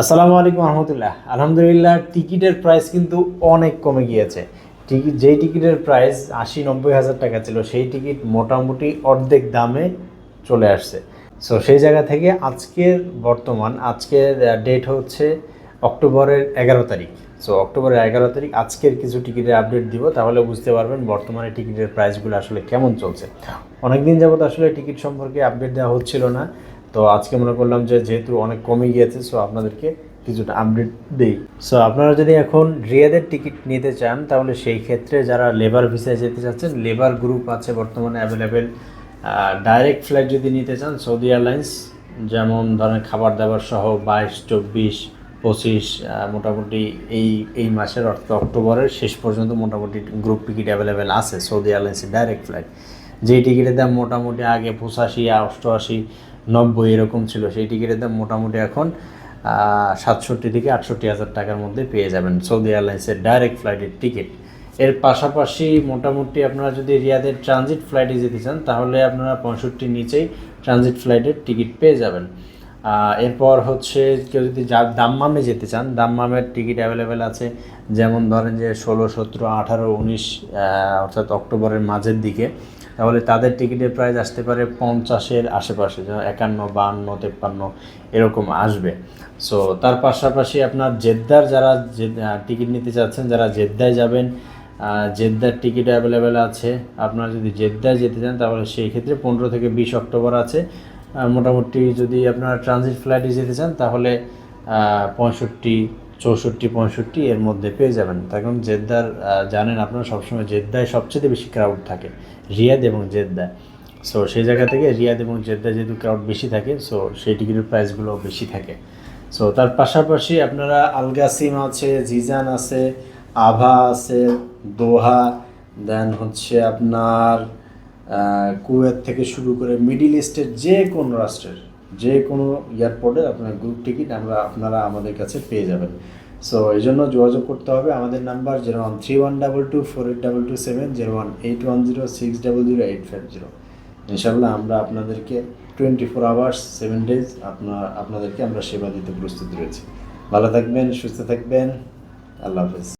আসসালামু আলাইকুম রহমতুল্লাহ আলহামদুলিল্লাহ, টিকিটের প্রাইস কিন্তু অনেক কমে গিয়েছে। টিকিট যেই টিকিটের প্রাইস আশি নব্বই হাজার টাকা ছিল, সেই টিকিট মোটামুটি অর্ধেক দামে চলে আসছে। সো সেই জায়গা থেকে আজকের বর্তমান, আজকের ডেট হচ্ছে অক্টোবরের এগারো তারিখ। সো অক্টোবরের এগারো তারিখ, আজকের কিছু টিকিটের আপডেট দিব, তাহলে বুঝতে পারবেন বর্তমানে টিকিটের প্রাইসগুলো আসলে কেমন চলছে। অনেকদিন যাবত আসলে টিকিট সম্পর্কে আপডেট দেওয়া হচ্ছিল না। তো আজকে মনে করলাম যে যেহেতু অনেক কমে গিয়েছে সো আপনাদেরকে কিছুটা আপডেট দেই। সো আপনারা যদি এখন রিয়াদের টিকিট নিতে চান, তাহলে সেই ক্ষেত্রে যারা লেবার ভিসায় যেতে চাচ্ছেন লেবার গ্রুপ আছে বর্তমানে অ্যাভেলেবেল ডাইরেক্ট ফ্লাইট যদি নিতে চান সৌদি এয়ারলাইন্স যেমন ধরেন খাবার দাবার সহ বাইশ, চব্বিশ, পঁচিশ মোটামুটি এই এই মাসের অর্থাৎ অক্টোবরের শেষ পর্যন্ত মোটামুটি গ্রুপ টিকিট অ্যাভেলেবেল আছে সৌদি এয়ারলাইন্সের ডাইরেক্ট ফ্লাইট যেই টিকিটের দাম মোটামুটি আগে পঁচাশি অষ্টআশি নব্বই এরকম ছিল। সেই টিকিটের দাম মোটামুটি এখন সাতষট্টি থেকে আটষট্টি হাজার টাকার মধ্যে পেয়ে যাবেন সৌদি এয়ারলাইন্সের ডাইরেক্ট ফ্লাইটের টিকিট এর পাশাপাশি মোটামুটি আপনারা যদি রিয়াদের ট্রানজিট ফ্লাইটে যেতে চান, তাহলে আপনারা পঁয়ষট্টির নিচেই ট্রানজিট ফ্লাইটের টিকিট পেয়ে যাবেন। এরপর হচ্ছে কেউ যদি যা, দাম্মামে যেতে চান, দাম্মামের টিকিট অ্যাভেলেবেল আছে, যেমন ধরেন যে ষোলো, সতেরো, আঠারো, উনিশ অর্থাৎ অক্টোবরের মাঝের দিকে। তাহলে তাদের টিকিটের প্রাইস আসতে পারে পঞ্চাশের আশেপাশে, যেমন একান্ন, বাহান্ন, তেপ্পান্ন, এরকম আসবে। সো তার পাশাপাশি আপনার জেদ্দার যারা টিকিট নিতে চাচ্ছেন, যারা জেদ্দায় যাবেন জেদ্দার টিকিট অ্যাভেলেবেল আছে। আপনারা যদি জেদ্দায় যেতে চান, তাহলে সেই ক্ষেত্রে পনেরো থেকে বিশ অক্টোবর আছে। মোটামুটি যদি আপনারা ট্রানজিট ফ্লাইটে যেতে চান, তাহলে পঁয়ষট্টি চৌষট্টি, পঁয়ষট্টি এর মধ্যে পেয়ে যাবেন। তার কারণ জেদ্দার জানেন আপনারা সবসময় জেদ্দায় সবচেয়ে বেশি ক্রাউড থাকে, রিয়াদ এবং জেদ্দায় সো সেই জায়গা থেকে রিয়াদ এবং জেদ্দায় যেহেতু ক্রাউড বেশি থাকে সো সেই টিকিটের প্রাইসগুলো বেশি থাকে। সো তার পাশাপাশি আপনারা আলগাসিম আছে, জিজান আছে, আভা আছে, দোহা দেন হচ্ছে আপনার কুয়েত থেকে শুরু করে মিডিল ইস্টের যে কোনো রাষ্ট্রের যে কোনো এয়ারপোর্টে আপনার গ্রুপ টিকিট আমরা, আপনারা আমাদের কাছে পেয়ে যাবেন। সো এই জন্য যোগাযোগ করতে হবে। আমাদের number zero one three one double two four eight double two seven zero one eight one zero six double zero eight five zero ইনশাল্লাহ আমরা আপনাদেরকে twenty four hours seven days আপনার আপনাদেরকে আমরা সেবা দিতে প্রস্তুত রয়েছি। ভালো থাকবেন, সুস্থ থাকবেন। আল্লাহ হাফেজ।